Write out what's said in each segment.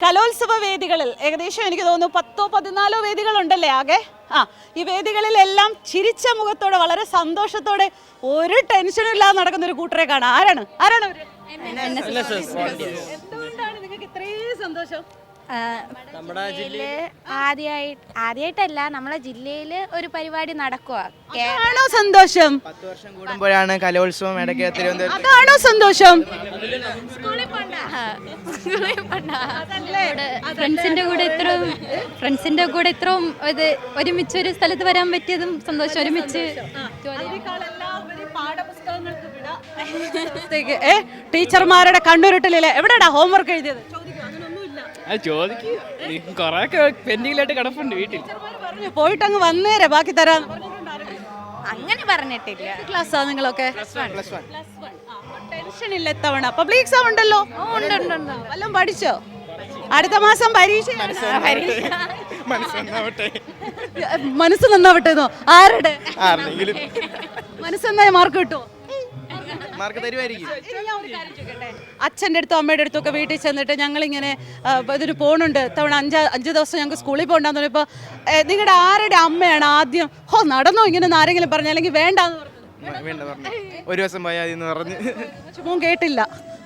കലോത്സവ വേദികളിൽ ഏകദേശം എനിക്ക് തോന്നുന്നു പത്തോ പതിനാലോ വേദികളുണ്ടല്ലേ ആകെ? ആ ഈ വേദികളിലെല്ലാം ചിരിച്ച മുഖത്തോടെ വളരെ സന്തോഷത്തോടെ ഒരു ടെൻഷനും ഇല്ലാതെ നടക്കുന്ന ഒരു കൂട്ടരെ കാണാം. ആരാണ്? ആരാണ് അവർ? എന്തുകൊണ്ടാണ് നിങ്ങൾക്ക് ഇത്രയും സന്തോഷം? ജില്ലയിൽ ആദ്യമായിട്ട് ആദ്യമായിട്ടല്ല നമ്മളെ ജില്ലയിൽ ഒരു പരിപാടി നടക്കുക ആണോ സന്തോഷം? പത്ത് വർഷം കൂടുമ്പോഴാണ് കലോത്സവം ഇടയ്ക്ക് തിരുവനന്തപുരത്ത് അതാണോ സന്തോഷം? ഫ്രണ്ട്സിന്റെ കൂടെ ഇത്രയും ഫ്രണ്ട്സിന്റെ കൂടെ ഇത്രയും ഇത് ഒരുമിച്ച് ഒരു സ്ഥലത്ത് വരാൻ പറ്റിയതും സന്തോഷം. ഒരുമിച്ച് ടീച്ചർമാരുടെ കണ്ണുരുട്ടലില്ലേ എവിടെടാ ഹോംവർക്ക് എഴുതിയത്? ചോദിക്കൂ, അങ്ങനൊന്നുമില്ല. ചോദിക്കും കൊറേയൊക്കെ പെൻഡിങ്ങിലായിട്ട് കിടപ്പുണ്ട് വീട്ടിൽ. പറഞ്ഞു പോയിട്ടങ്ങ് വന്നേരെ ബാക്കി ആരെങ്കിലും. അങ്ങനെ പറഞ്ഞിട്ടില്ല. ക്ലാസ്സാ നിങ്ങളൊക്കെ? ടെൻഷൻ ഇല്ല ഇത്തവണ. പബ്ലിക് എക്സാം ഉണ്ടല്ലോ. വല്ലതും പഠിച്ചോ? അടുത്ത മാസം പരീക്ഷ മനസ്സ് നന്നാവട്ടെ. ആരുടെ? മനസ്സെന്നായ മനസ്സ് മാർക്ക് കിട്ടുമോ മാർക്ക് തരുമായിരിക്കും? അച്ഛന്റെ അടുത്തും അമ്മയുടെ അടുത്തും ഒക്കെ വീട്ടിൽ ചെന്നിട്ട് ഞങ്ങളിങ്ങനെ ഇതൊരു ഇതിന് പോണുണ്ട്. തവണ അഞ്ച് അഞ്ച് ദിവസം ഞങ്ങൾക്ക് സ്കൂളിൽ പോകണ്ടെന്ന് പറഞ്ഞപ്പോൾ നിങ്ങളുടെ ആരുടെ അമ്മയാണ് ആദ്യം? ഹോ നടന്നോ ഇങ്ങനെ ആരെങ്കിലും പറഞ്ഞു അല്ലെങ്കിൽ വേണ്ടാന്ന് പറഞ്ഞു. വേണ്ട പറഞ്ഞു. ഒരു ദിവസം പോയാൽ മതി എന്ന് പറഞ്ഞ്. മോൻ കേട്ടില്ല.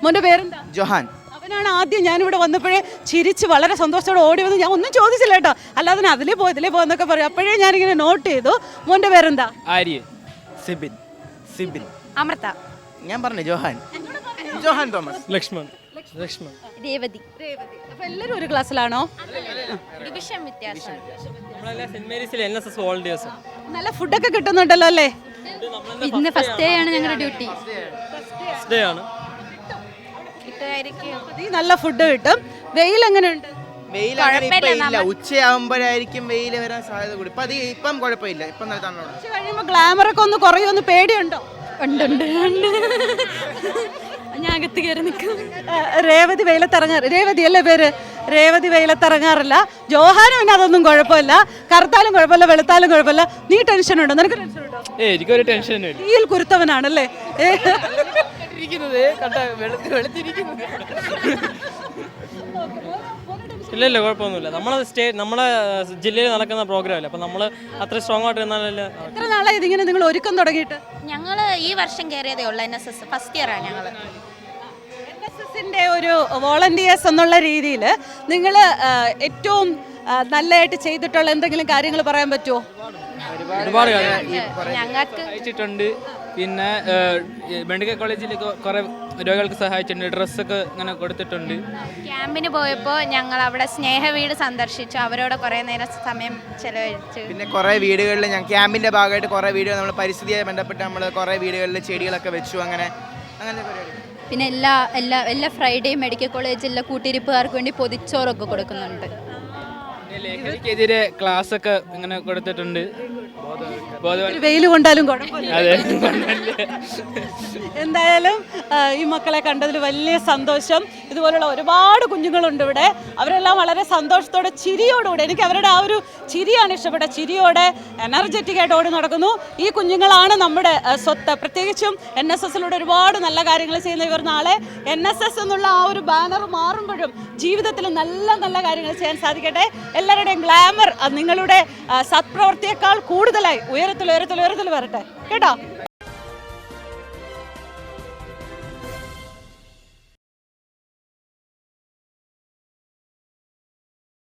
മോന്റെ പേരെന്താ? ജോഹാൻ. അവനാണ് ആദ്യം ഞാനിവിടെ വന്നപ്പോഴേ ചിരിച്ച് വളരെ സന്തോഷത്തോടെ ഓടി വന്ന് ഞാൻ ഒന്നും ചോദിച്ചില്ല കേട്ടോ. അല്ലാതെ അതിലേ പോയി ഇതിലേ പോയെന്നൊക്കെ പറയും. അപ്പോഴേ ഞാനിങ്ങനെ നോട്ട് ചെയ്തു. മോന്റെ പേരെന്താ? ആര്യ. സിബിൻ. സിബിൻ. അമൃത. ഞാൻ പറഞ്ഞു ജോഹാൻ? ജോഹാൻ തോമസ്. ലക്ഷ്മൺ. ലക്ഷ്മൺ. രേവതി. അപ്പോൾ എല്ലാവരും ഒരു ക്ലാസ്സിലാണോ? ഡിവിഷൻ വ്യത്യാസം സെന്റ് മേരീസിലെ എൻ എസ് എസ് വോളണ്ടിയേഴ്സ് നല്ല ഫുഡൊക്കെ കിട്ടുന്നുണ്ടല്ലോ അല്ലേ? ഇന്ന് ഫസ്റ്റ് ഡേ ആണ് ഞങ്ങളുടെ ഡ്യൂട്ടി ഫസ്റ്റ് ഡേ ആണ്. നല്ല ഫുഡ് കിട്ടും. വെയിൽ എങ്ങനെയുണ്ട്? വെയിൽ ഇല്ല. ഉച്ചയാകുമ്പോഴായിരിക്കും വെയിൽ വരാൻ സാധ്യത കൂടി. ഇപ്പൊ ഇപ്പം കുഴപ്പമില്ല. ഇപ്പം നല്ല തന്നോളൂ ഉച്ച കഴിയുമ്പോൾ ഗ്ലാമറൊക്കെ ഒന്ന് കുറയുമെന്ന് പേടിയുണ്ടോ? ഉണ്ട് ഉണ്ട് ഉണ്ട്. ഞാൻ അകത്ത് കയറി നിൽക്കും. രേവതി വെയിലത്തിറങ്ങാറ്. രേവതി അല്ലേ പേര്? രേവതി വെയിലത്തിറങ്ങാറില്ല. ജോഹാനും പിന്നെ അതൊന്നും കുഴപ്പമില്ല. കറുത്താലും കുഴപ്പമില്ല വെളുത്താലും കുഴപ്പമില്ല. നീ ടെൻഷൻ ഉണ്ടോ? നിനക്ക് ടെൻഷൻ ഉണ്ടോ? ഏ എനിക്കൊരു ടെൻഷൻ തീയിൽ കുരുത്തവനാണല്ലേ? വെളുത്തിരിക്കുന്നത്. ഇല്ല ഇല്ല കുഴപ്പമൊന്നുമില്ല. നമ്മളെ സ്റ്റേ നമ്മളെ ജില്ലയിൽ നടക്കുന്ന പ്രോഗ്രാം അല്ലേ? അപ്പം നമ്മൾ അത്ര സ്ട്രോങ് ആയിട്ട് എത്ര നാളായി ഇതിങ്ങനെ നിങ്ങൾ ഒരുക്കം തുടങ്ങിയിട്ട്? ഞങ്ങൾ ഈ വർഷം കയറിയതേ ഉള്ളൂ N S S first year ആണ് ഞങ്ങൾ ന്റെ ഒരു വോളണ്ടിയേഴ്സ് എന്നുള്ള രീതിയിൽ നിങ്ങൾ ഏറ്റവും നല്ലതായിട്ട് ചെയ്തിട്ടുള്ള എന്തെങ്കിലും കാര്യങ്ങൾ പറയാൻ പറ്റുമോ ഒരുപാട് ഞങ്ങൾക്ക് പിന്നെ മെഡിക്കൽ കോളേജിൽ കുറേ രോഗികൾക്ക് സഹായിച്ചിട്ടുണ്ട്. ഡ്രസ്സൊക്കെ ഇങ്ങനെ കൊടുത്തിട്ടുണ്ട്. ക്യാമ്പിന് പോയപ്പോൾ ഞങ്ങൾ അവിടെ സ്നേഹ വീട് സന്ദർശിച്ചു. അവരോട് കുറേ നേരം സമയം ചെലവഴിച്ചു. പിന്നെ കുറേ വീടുകളിൽ ഞാൻ ക്യാമ്പിന്റെ ഭാഗമായിട്ട് കുറേ വീടുകൾ നമ്മൾ പരിസ്ഥിതിയായി ബന്ധപ്പെട്ട് നമ്മൾ കുറേ വീടുകളിൽ ചെടികളൊക്കെ വെച്ചു അങ്ങനെ അങ്ങനത്തെ പരിപാടി. പിന്നെ എല്ലാ എല്ലാ എല്ലാ ഫ്രൈഡേയും മെഡിക്കൽ കോളേജിലെ കൂട്ടിരിപ്പുകാർക്ക് വേണ്ടി പൊതിച്ചോറൊക്കെ കൊടുക്കുന്നുണ്ട്. പിന്നെ ലഹരിക്കെതിരെ ക്ലാസ് ഒക്കെ ഇങ്ങനെ കൊടുത്തിട്ടുണ്ട്. വെയിൽ കൊണ്ടാലും അതെ. എന്തായാലും ഈ മക്കളെ കണ്ടതിൽ വലിയ സന്തോഷം. ഇതുപോലുള്ള ഒരുപാട് കുഞ്ഞുങ്ങളുണ്ട് ഇവിടെ. അവരെല്ലാം വളരെ സന്തോഷത്തോടെ ചിരിയോടുകൂടെ എനിക്ക് അവരുടെ ആ ഒരു ചിരിയാണ് ഇഷ്ടപ്പെട്ട ചിരിയോടെ എനർജറ്റിക് ആയിട്ട് ഓടി നടക്കുന്നു. ഈ കുഞ്ഞുങ്ങളാണ് നമ്മുടെ സ്വത്ത്. പ്രത്യേകിച്ചും എൻ എസ് എസിലൂടെ ഒരുപാട് നല്ല കാര്യങ്ങൾ ചെയ്യുന്ന ഇവർ നാളെ എൻ എസ് എസ് എന്നുള്ള ആ ഒരു ബാനർ മാറുമ്പോഴും ജീവിതത്തിൽ നല്ല നല്ല കാര്യങ്ങൾ ചെയ്യാൻ സാധിക്കട്ടെ. എല്ലാവരുടെയും ഗ്ലാമർ നിങ്ങളുടെ സത്പ്രവർത്തിയേക്കാൾ കൂടുതലായി. ഉയരത്തിൽ ഉയരത്തിൽ ഉയരത്തിൽ വരട്ടെ. കേട്ടോ?